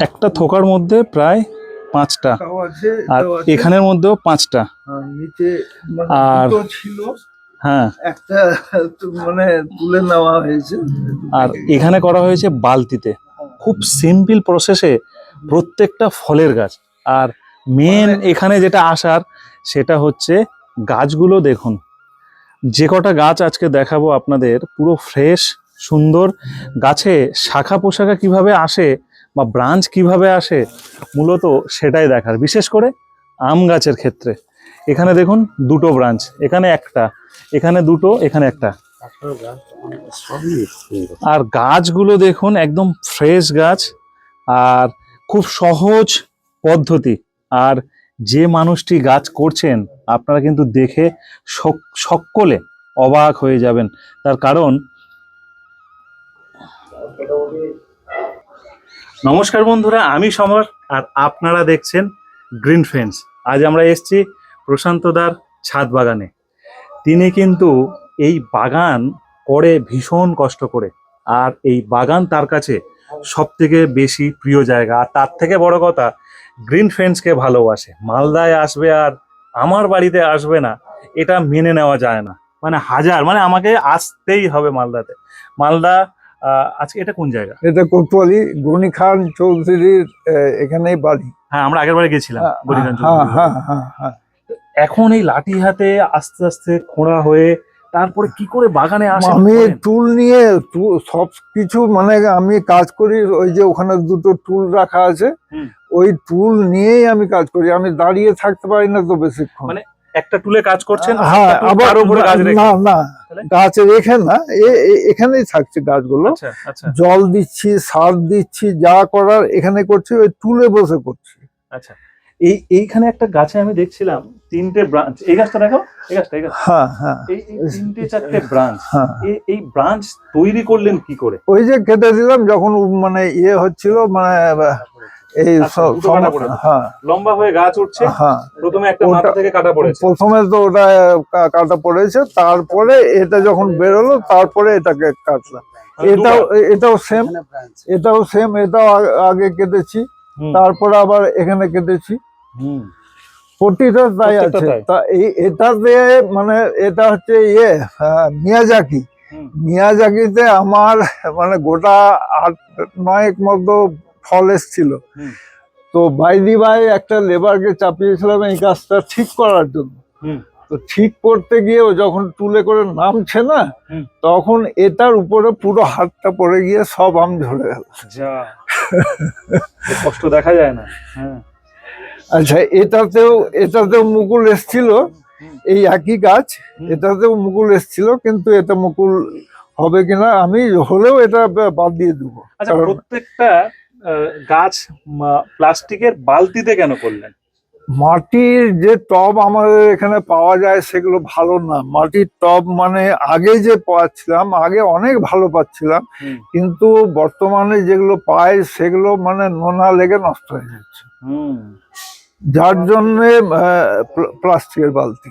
একটা থোকার মধ্যে প্রায় পাঁচটা। আর এখানের মধ্যেও পাঁচটা। আর মানে হ্যাঁ। একটা মানে তুলে নেওয়া হয়েছে। আর এখানে করা হয়েছে বালতিতে। খুব সিম্পল প্রসেসে প্রত্যেকটা ফলের গাছ। আর মেন মানে- এখানে যেটা আসার সেটা হচ্ছে গাছগুলো দেখুন। যে কটা গাছ আজকে দেখাবো আপনাদের পুরো ফ্রেশ সুন্দর। গাছে শাখা পোশাখা কীভাবে আসে বা ব্রাঞ্চ কীভাবে আসে মূলত সেটাই দেখার। বিশেষ করে আম গাছের ক্ষেত্রে। এখানে দেখুন দুটো ব্রাঞ্চ এখানে একটা, এখানে দুটো, এখানে একটা। আর গাছগুলো দেখুন একদম ফ্রেশ গাছ আর খুব সহজ পদ্ধতি। আর যে মানুষটি গাছ করছেন, আপনারা কিন্তু দেখে সক- সকলে অবাক হয়ে যাবেন। তার কারণ নমস্কার বন্ধুরা, আমি সমর আর আপনারা দেখছেন গ্রিন ফ্রেন্ডস আজ আমরা এসেছি প্রশান্তদার ছাদ বাগানে। তিনি কিন্তু এই বাগান করে ভীষণ কষ্ট করে। আর এই বাগান তার কাছে সব থেকে বেশি প্রিয় জায়গা। আর তার থেকে বড় কথা গ্রিন ফ্রেন্ডসকে ভালোবাসে। মালদায় আসবে আর আমার বাড়িতে আসবে না, এটা মেনে নেওয়া যায় না। মানে হাজার মানে আমাকে আসতেই হবে মালদাতে। মালদা আজকে এটা কোন জায়গা? এটা কোতোয়ালি গনি খান চৌধুরীর এখানেই বাড়ি। হ্যাঁ আমরা আগের বারে গেছিলাম গরিগঞ্জ হ্যাঁ হ্যাঁ হ্যাঁ হ্যাঁ এখন এই লাঠি হাতে আস্তে আস্তে খোঁড়া হয়ে তারপরে কি করে বাগানে আসে? আমি টুল নিয়ে সব কিছু মানে আমি কাজ করি ওই যে ওখানে দুটো টুল রাখা আছে। ওই টুল নিয়েই আমি কাজ করি আমি দাঁড়িয়ে থাকতে পারি না তো বেশিক্ষণ। মানে একটা টুলে কাজ করছেন হ্যাঁ আবার না না গাছ রেখে। না এখানেই থাকছে গাছগুলো। আচ্ছা আচ্ছা। জল দিচ্ছি সার দিচ্ছি যা করার এখানে করছি ওই টুলে বসে করছি। আচ্ছা। এই এইখানে একটা গাছে আমি দেখছিলাম তিনটে ব্রাঞ্চ। এই গাছটা দেখো এই গাছটা এই গাছ। হ্যাঁ হ্যাঁ। এই তিনটে চারটে ব্রাঞ্চ। হ্যাঁ। এই ব্রাঞ্চ তৈরি করলেন কি করে? ওই যে কেটে দিলাম যখন মানে ইয়ে হচ্ছিল মানে এই আচ্ছা। হ্যাঁ। লম্বা হয়ে গাছ উঠছে হ্যাঁ প্রথমে একটা মাথা থেকে কাটা পড়েছে। প্রথমে তো ওটা কা- কাটা পড়েছে তারপরে এটা যখন বেরোলো তারপরে এটাকে কাটলাম। মানে এটাও এটাও সেম এটাও সেম এটাও আগে কেটেছি তারপরে আবার এখানে কেটেছি। হুম, প্রতিটা তাই আছে। তা এই এটা দিয়ে মানে এটা হচ্ছে ইয়ে আহ, মিয়াজাকি। মিয়াজাকিতে আমার মানে গোটা আট নয়েক মতো ফল এসছিল হুম। তো বাইদি ভাই একটা লেবারকে চাপিয়েছিলাম এই কাজটা ঠিক করার জন্য। তো ঠিক করতে গিয়ে ও যখন তুলে করে নামছে না তখন এটার উপরে পুরো হাতটা পড়ে গিয়ে সব আম ঝরে গেল। কষ্ট দেখা যায় না। হ্যাঁ। আচ্ছা এটাতেও এটাতেও মুকুল এসছিল। এই একই গাছ এটাতেও মুকুল এসছিল কিন্তু এটা মুকুল হবে কিনা আমি হলেও এটা বাদ দিয়ে দেবো। আচ্ছা প্রত্যেকটা গাছ প্লাস্টিকের বালতিতে কেন করলেন? মাটির যে টব আমাদের এখানে পাওয়া যায় সেগুলো ভালো না। মাটির টব মানে আগে যে পাচ্ছিলাম আগে অনেক ভালো পাচ্ছিলাম কিন্তু বর্তমানে যেগুলো পাই সেগুলো মানে নোনা লেগে নষ্ট হয়ে যাচ্ছে। হুম। যার জন্য প্লাস্টিকের বালতি।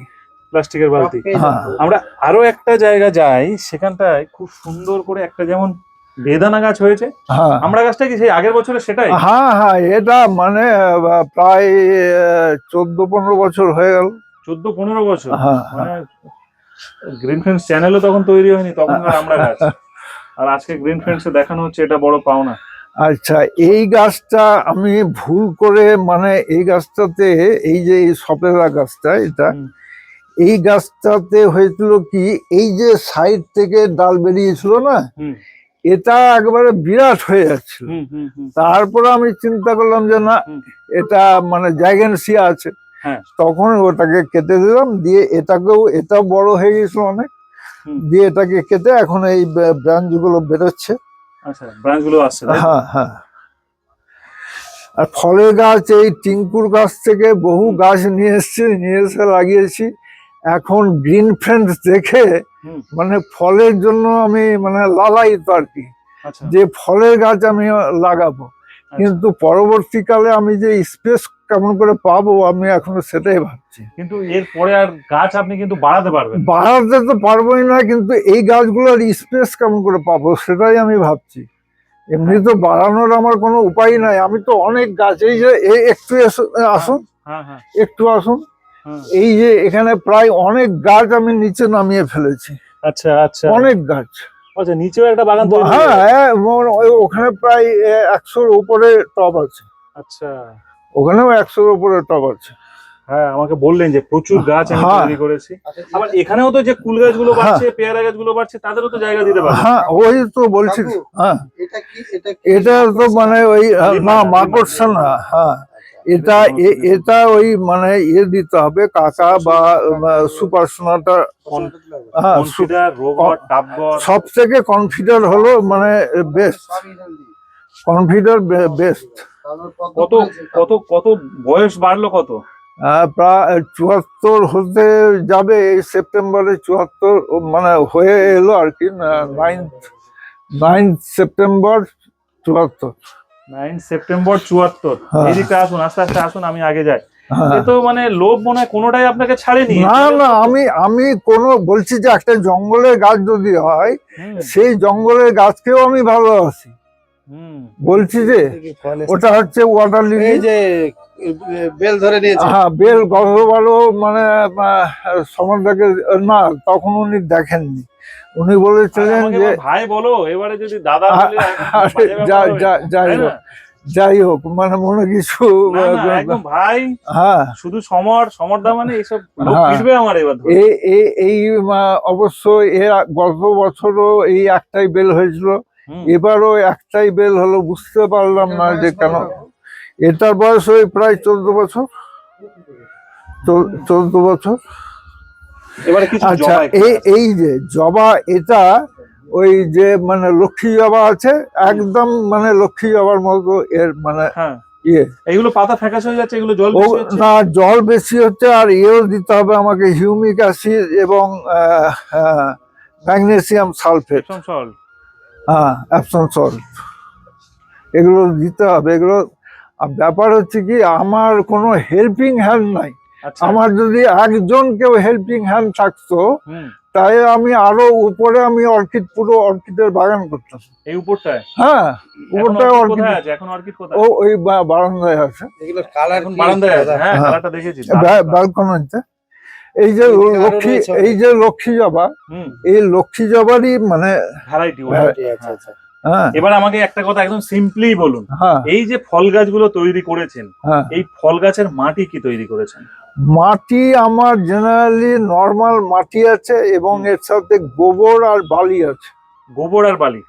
প্লাস্টিকের বালতি। হ্যাঁ। আমরা আরও একটা জায়গা যাই সেখানটায় খুব সুন্দর করে একটা যেমন বেদানা গাছ হয়েছে। হ্যাঁ। আমরা গাছটা কি সেই আগের বছরে সেটাই? হ্যাঁ হ্যাঁ এটা মানে প্রায় চোদ্দ পনেরো বছর হয়ে গেল। চোদ্দ পনেরো বছর? গ্রিন ফ্রেন্ডস চ্যানেলও তখন তৈরি হয়নি তখন আমরা গাছ। আর আজকে গ্রিন ফ্রেন্ডসে দেখানো হচ্ছে এটা বড় পাওনা। আচ্ছা এই গাছটা আমি ভুল করে মানে এই গাছটাতে এই যে এই সপেরা গাছটা এটা এই গাছটাতে হয়েছিল কি এই যে সাইড থেকে ডাল বেরিয়েছিল না এটা একবারে বিরাট হয়ে যাচ্ছিল। তারপরে আমি চিন্তা করলাম যে না এটা মানে জায়গানসিয়া আছে। হ্যাঁ। তখন ওটাকে কেটে দিলাম দিয়ে এটাকেও এটাও বড় হয়ে গেছিল অনেক দিয়ে এটাকে কেটে এখন এই ব্রাঞ্চগুলো বেরোচ্ছে। আচ্ছা? হ্যাঁ হ্যাঁ। আর ফলের গাছ এই টিঙ্কুর গাছ থেকে বহু গাছ নিয়ে এসেছি নিয়ে এসে লাগিয়েছি। এখন গ্রিন ফ্রেন্ড দেখে মানে ফলের জন্য আমি মানে লালায়িত আর কি। আচ্ছা। যে ফলের গাছ আমি লাগাবো। কিন্তু পরবর্তীকালে আমি যে স্পেস কেমন করে পাবো আমি এখনও সেটাই ভাবছি। কিন্তু এরপরে আর গাছ আপনি কিন্তু বাড়াতে পারবেন বাড়াতে তো পারবোই না কিন্তু এই গাছগুলোর স্পেস কেমন করে পাবো সেটাই আমি ভাবছি। এমনি তো বাড়ানোর আমার কোনো উপায় নাই। আমি তো অনেক গাছ এই যে একটু আসুন। হ্যাঁ হ্যাঁ। একটু আসুন। হ্যাঁ। এই যে এখানে প্রায় অনেক গাছ আমি নিচে নামিয়ে ফেলেছি। আচ্ছা আচ্ছা। অনেক গাছ। আচ্ছা নিচেও একটা বাগান হ্যাঁ হ্যাঁ, ওই- ওখানে প্রায় একশোর উপরে টব আছে। আচ্ছা। ওখানেও একশোর উপরে টব আছে। হ্যাঁ আমাকে বললেন যে প্রচুর গাছ আমি হ্যাঁ। তৈরি করেছি। আবার এখানেও তো যে কুল গাছগুলো বাড়ছে পেয়ারা গাছগুলো বাড়ছে তাদেরও তো জায়গা দিতে পারবে। হ্যাঁ ওই তো বলছি। হ্যাঁ। এটা কি এটা এটা তো মানে ওই না মাকড়সা না হ্যাঁ। এটা এ- এটা ওই মানে ইয়ে দিতে হবে কাকা বা সুপার সোনাটা। হ্যাঁ সব থেকে কনফিডার হলো মানে বেস্ট। Confidor best. কত কত কত বয়স বাড়লো কত? প্রায় চুয়াত্তর হতে যাবে এই সেপ্টেম্বরে চুয়াত্তর মানে হয়ে এলো আর কি নাইন্থ নাইন্থ সেপ্টেম্বর চুয়াত্তর। নাইন সেপ্টেম্বর চুয়াত্তর। হ্যাঁ। এদিকে আসুন আস্তে আস্তে আসুন আমি আগে যাই। হ্যাঁ। এ তো মানে লোভ মনে হয় কোনোটাই আপনাকে ছাড়েনি। না না আমি আমি কোনো বলছি যে একটা জঙ্গলের গাছ যদি হয় সেই জঙ্গলের গাছকেও আমি ভালোবাসি। বলছি যে ওটা হচ্ছে ওয়াটার লিলি যে বেল ধরে নিয়েছে। হ্যাঁ বেল গত ভালো মানে সমাজটাকে না তখন উনি দেখেননি। উনি বলেছিলেন যে ভাই বলো এবারে যদি দাদা যাই হোক যাই হোক মানে মনে কিছু ভাই হ্যাঁ। শুধু সমর সমরদা মানে এইসব হ্যাঁ। আমার এবার এই অবশ্য এর গত বছরও এই একটাই বেল হয়েছিল। এবারও একটাই বেল হলো বুঝতে পারলাম না যে কেন। এটার বয়স ওই প্রায় চোদ্দ বছর। চোদ্দ বছর। এবারে কিছু আচ্ছা এই যে জবা এটা ওই যে মানে লক্ষ্মী জবা আছে একদম মানে লক্ষ্মী জবার মতো এর মানে হ্যাঁ। ইয়ে। এইগুলো পাতা ফ্যাকাশ হয়ে যাচ্ছে এগুলো জল বেশি হচ্ছে? না জল বেশি হচ্ছে আর ইয়েও দিতে হবে আমাকে হিউমিক অ্যাসিড এবং ম্যাগনেসিয়াম সালফেট। হ্যাঁ অ্যাপসন সল্ট এগুলো দিতে হবে এগুলো আর ব্যাপার হচ্ছে কি আমার কোনো হেল্পিং হ্যান্ড নাই। আমার যদি একজন কেউ হেল্পিং হ্যান্ড থাকতো তাই আমি আরও উপরে আমি অর্কিড পুরো অর্কিডের বাগান করতাম। এই উপরটায়? হ্যাঁ উপরটায় অর্কিড আছে? এখন অর্কিড কোথায়? ও ওই বা- বারান্দায় আছে। এগুলো কালার এখন বারান্দায় আছে। হ্যাঁ হ্যাঁ। কালারটা দেখেছি। ব্যালকনিতে এই যে এই যে আরও লক্ষ্মী এই যে লক্ষ্মী জবা হুম। এই লক্ষ্মী জবারই মানে ভ্যারাইটি আচ্ছা আচ্ছা। হ্যাঁ এবার আমাকে একটা কথা একদম সিম্পলি বলুন। হ্যাঁ। এই যে ফল গাছগুলো তৈরি করেছেন হ্যাঁ। এই ফল গাছের মাটি কি তৈরি করেছেন? মাটি আমার জেনারেলি নর্মাল মাটি আছে এবং এর সাথে গোবর আর বালি আছে। গোবর আর বালি?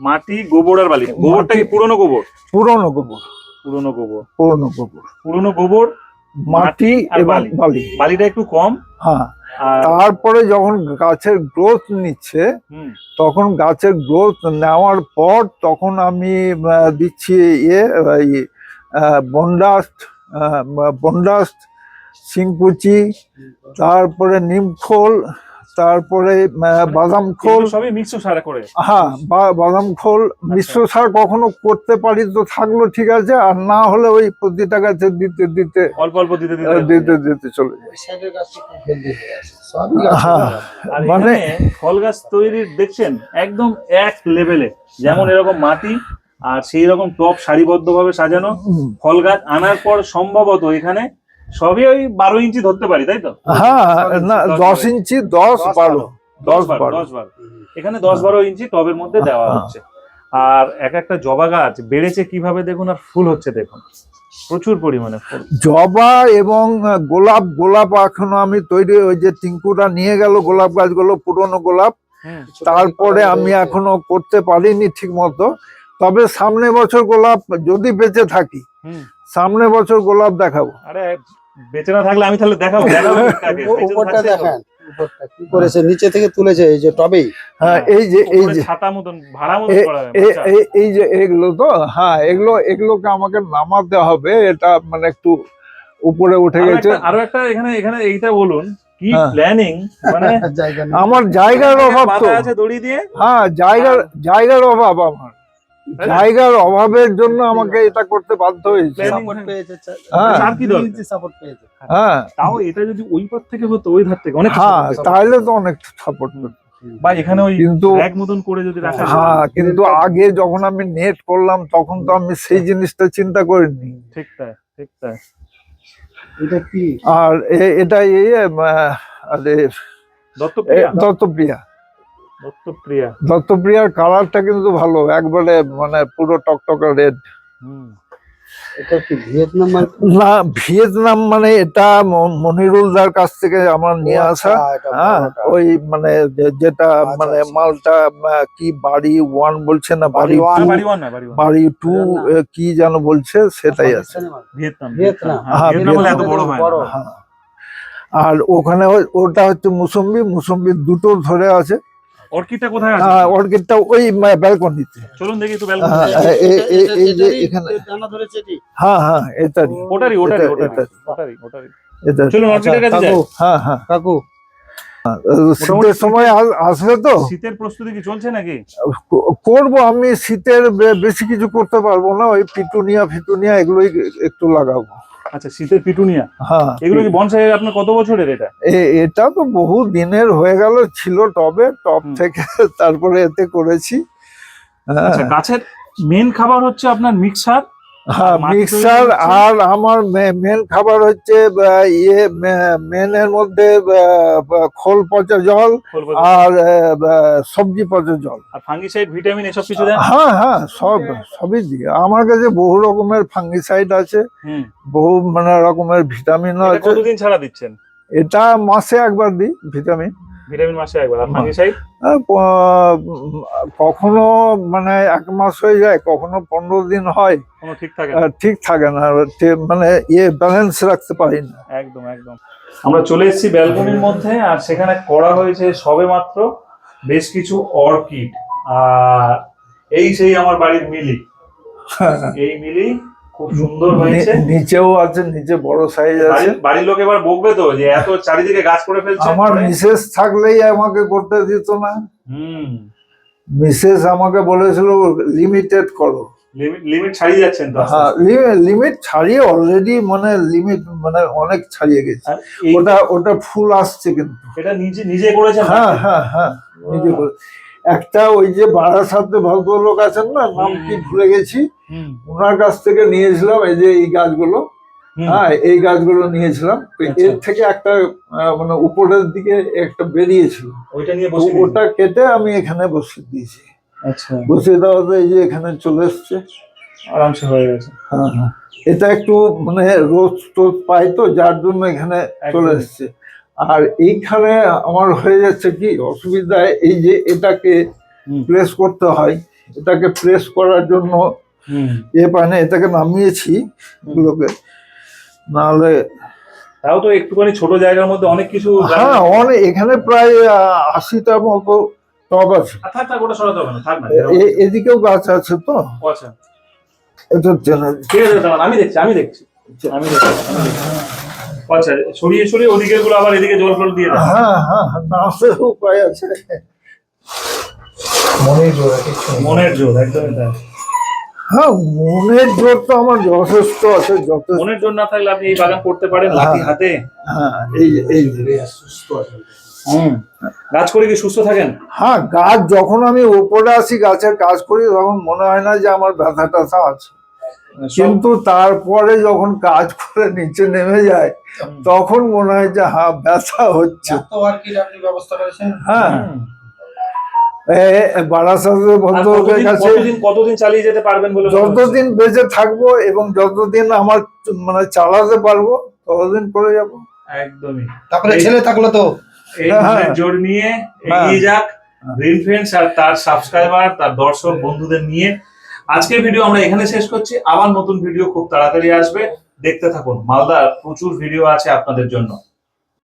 মাটি গোবর আর বালি। গোবরটা কি পুরনো গোবর? পুরনো গোবর। পুরনো গোবর। পুরনো গোবর। পুরনো গোবর মাটি আর এবং বালি। বালি। বালিটা একটু কম। হ্যাঁ। তারপরে যখন গাছের গ্রোথ নিচ্ছে তখন গাছের গ্রোথ নেওয়ার পর তখন আমি দিচ্ছি ইয়ে বনডাস্ট বন্ডাস্ট সিংকুচি তারপরে নিমখোল তারপরে আহ, বাদাম খোল। সবই মিশ্র সারা করে। হ্যাঁ বা- বাদাম খোল মিশ্র সার কখনো করতে পারি তো থাকল ঠিক আছে আর না হলে ওই প্রতিটা গাছে দিতে দিতে অল্প অল্প দিতে দিতে দিতে দিতে চলে হয়ে হ্যাঁ মানে- ফল গাছ তৈরির দেখছেন একদম এক লেভেলে যেমন এরকম মাটি আর সেই রকম টপ সারিবদ্ধ ভাবে সাজানো ফল গাছ আনার পর সম্ভবত এখানে সবই ওই বারো ইঞ্চি ধরতে পারি তাই তো? হ্যাঁ না দশ ইঞ্চি দশ বারো। দশ বারো দশ বারো। এখানে দশ বারো ইঞ্চি টবের মধ্যে দেওয়া হ্যাঁ। হচ্ছে। আর এক একটা জবা গাছ বেড়েছে কীভাবে দেখুন আর ফুল হচ্ছে দেখুন। প্রচুর পরিমাণে ফুল। জবা এবং গোলাপ গোলাপ এখনও আমি তৈরি ওই যে টিঙ্কুরা নিয়ে গেল গোলাপ গাছগুলো পুরনো গোলাপ। তারপরে আমি এখনও করতে পারিনি ঠিক মতো তবে সামনে বছর গোলাপ যদি বেঁচে থাকি সামনে বছর গোলাপ দেখাবো। আরে বেঁচে না থাকলে আমি তাহলে দেখাবো। উপরটা দেখান উপরটা। কি করেছে? নিচে থেকে তুলেছে এই যে টবেই। হ্যাঁ এই যে এই যে। ছাতা মতন ভাড়া মতন হয়। এ- এই যে এগুলো তো? হ্যাঁ এগুলো এগুলোকে আমাকে নামাতে হবে এটা মানে একটু উপরে উঠে গেছে। আরও একটা এখানে এখানে এইটা বলুন কি হ্যাঁ। প্ল্যানিং মানে আমার জায়গার অভাব তো। আছে দড়ি দিয়ে? হ্যাঁ জায়গার জায়গার অভাব আমার? জায়গার অভাবের জন্য আমাকে এটা করতে বাধ্য হয়েছে। হয়। হ্যাঁ। হ্যাঁ। তাও এটা যদি ওই পার থেকে হতো ওই ধার থেকে অনেক হ্যাঁ তাহলে তো অনেক সাপোর্ট বা এখানে ওই কিন্তু র্যাক মতন করে যদি রাখা হ্যাঁ কিন্তু আগে যখন আমি নেট করলাম তখন তো আমি সেই জিনিসটা চিন্তা করিনি। ঠিক তাই ঠিক তাই। এটা কি? আর এটা এই এ, দত্তপ্রিয়া? দত্তপ্রিয়া। দত্তপ্রিয়া। দত্তপ্রিয়ার কালারটা কিন্তু ভালো একবারে মানে পুরো টকটকা রেড হুম। এটা কি ভিয়েতনাম না ভিয়েতনাম মানে এটা মনিরুলদার কাছ থেকে আমার নিয়ে আসা। আচ্ছা, হ্যাঁ ওই মানে যেটা আচ্ছা, মানে আচ্ছা। মালটা কি বাড়ি ওয়ান বলছে না বাড়ি বাড়ি টু? ওয়ান। বাড়ি টু কি যেন বলছে সেটাই আছে। Pakistani Vietnam Vietnam. হ্যাঁ, হ্যাঁ, হয়। আর ওখানে ওটা হচ্ছে মুসম্বি। মুসম্বি দুটো ধরে আছে। অর্কিডটা কোথায় আছে? আহ, অর্কিডটা ওই ব্যালকনিতে চলুন দেখি একটু হ্যাঁ, ব্যালকনি হ্যাঁ, এই- এই- যে এখানে ধরেছে কি? হ্যাঁ হ্যাঁ এটারই। ওটারই ওটারই এটা- ওটারই ওটারই ওটারই। চলুন অর্কিডের কাছে যাই। কাকু হ্যাঁ হ্যাঁ। কাকু। শীতের সময় আস- আসবে তো? শীতের প্রস্তুতি কি চলছে নাকি? করব আমি শীতের বেশি কিছু করতে পারব না ওই পিটুনিয়া ফিটুনিয়া এগুলোই একটু লাগাবো। আচ্ছা শীতের পিটুনিয়া? হ্যাঁ এগুলো কি বনসাই আপনার কত বছরের এটা? এটা তো বহু দিনের হয়ে গেল ছিল টবে টব থেকে তারপরে এতে করেছি। হ্যাঁ। আচ্ছা গাছের মেন খাবার হচ্ছে আপনার মিক্সার হ্যাঁ মিক্সার আর আমার মেন খাবার হচ্ছে ইয়ে মেনের মধ্যে খোল পচা জল আর সবজি পচা জল। আর ফাঙ্গিসাইড ভিটামিন এসব কিছু দেন? হ্যাঁ হ্যাঁ সব সবই দিই আমার কাছে বহু রকমের ফাঙ্গিসাইড আছে বহু মানে রকমের ভিটামিন আছে। কতদিন ছাড়া দিচ্ছেন? এটা মাসে একবার দিই ভিটামিন ভিটামিন মাসে একবার। ফাঙ্গিসাইড কখনো মানে এক মাস হয়ে যায় কখনো পনেরো দিন হয়। কোনো ঠিক থাকে ঠিক থাকে না মানে ইয়ে ব্যালেন্স রাখতে পারি না। একদম একদম। আমরা চলে এসেছি ব্যালকনির মধ্যে আর সেখানে করা হয়েছে সবে মাত্র বেশ কিছু অর্কিড আর এই সেই আমার বাড়ির মিলি। এই মিলি খুব সুন্দর হয়েছে। নিচেও আছে নিচে বড় সাইজ আছে। বাড়ির লোক এবার বকবে তো যে এত চারিদিকে গাছ করে ফেলছে। আমার মিসেস থাকলেই আমাকে করতে দিত না। হুম। মিসেস আমাকে বলেছিল লিমিটেড করো। লিমিট ছাড়িয়ে যাচ্ছেন তো হ্যাঁ। লিমিট ছাড়িয়ে অলরেডি মানে লিমিট মানে অনেক ছাড়িয়ে গেছে। ওটা ওটা ফুল আসছে কিন্তু। এটা নিজে নিজে করেছেন হ্যাঁ হ্যাঁ হ্যাঁ নিজে করে একটা ওই যে বারাসাতে ভদ্রলোক আছেন না নাম কি ভুলে গেছি। ওনার কাছ থেকে নিয়েছিলাম এই যে এই গাছগুলো। হ্যাঁ এই গাছগুলো নিয়েছিলাম। আচ্ছা। এর থেকে একটা মানে উপরের দিকে একটা বেরিয়েছিল। ওইটা নিয়ে ওটা কেটে আমি এখানে বসিয়ে দিয়েছি। আচ্ছা। বসিয়ে দেওয়াতে এই যে এখানে চলে এসছে। আরামসে হয়ে গেছে। হ্যাঁ হ্যাঁ। এটা একটু মানে রোদ টোদ পাই তো যার জন্য এখানে চলে। এসছে। আর এইখানে আমার হয়ে যাচ্ছে কি অসুবিধা এই যে এটাকে প্রেস করতে হয়। এটাকে প্রেস করার জন্য এ পায় না এটাকে নামিয়েছি এগুলোকে। নাহলে তাও তো একটুখানি ছোট জায়গার মধ্যে অনেক কিছু হ্যাঁ অনেক এখানে প্রায় আহ, আশিটার মতো টব আছে। এদিকেও গাছ আছে তো। আচ্ছা। এটা আমি দেখছি আমি দেখছি। আমি দেখছি আচ্ছা সরিয়ে সরিয়ে ওদিকেরগুলো আবার এদিকে জল ফল দিয়ে হ্যাঁ হ্যাঁ না উপায় আছে। মনের জোর। মনের জোর একদমই তাই। হ্যাঁ মনের জোর তো আমার যথেষ্ট আছে যথেষ্ট। মনের জোর না থাকলে আপনি এই বাগান করতে পারেন লাঠি হ্যাঁ। হাতে? হ্যাঁ এই এই সুস্থ আছে। হুম। গাছ করে কি সুস্থ থাকেন? হ্যাঁ গাছ যখন আমি উপরে আসি গাছের কাজ করি তখন মনে হয় না যে আমার ব্যথা ট্যাথা আছে কিন্তু তারপরে যখন কাজ করে নিচে নেমে যায় তখন মনে হয় যে হ্যাঁ ব্যথা হচ্ছে। এত আর কি আপনি ব্যবস্থা করেছেন? হ্যাঁ। আর ভদ্রলোকের কতদিন- কাছে কতদিন কতদিন চালিয়ে যেতে পারবেন বলে? যতদিন বেঁচে থাকব এবং যতদিন আমার মানে চালাতে পারব ততদিন করে যাব। একদমই। তারপরে ছেলে থাকল তো। এই হ্যাঁ। জোর নিয়ে এগিয়ে যাক গ্রিন ফ্রেন্ডস আর তার সাবস্ক্রাইবার তার দর্শক বন্ধুদের নিয়ে। আজকের ভিডিও আমরা এখানে শেষ করছি। আবার নতুন ভিডিও খুব তাড়াতাড়ি আসবে। দেখতে থাকুন। মালদার প্রচুর ভিডিও আছে আপনাদের জন্য।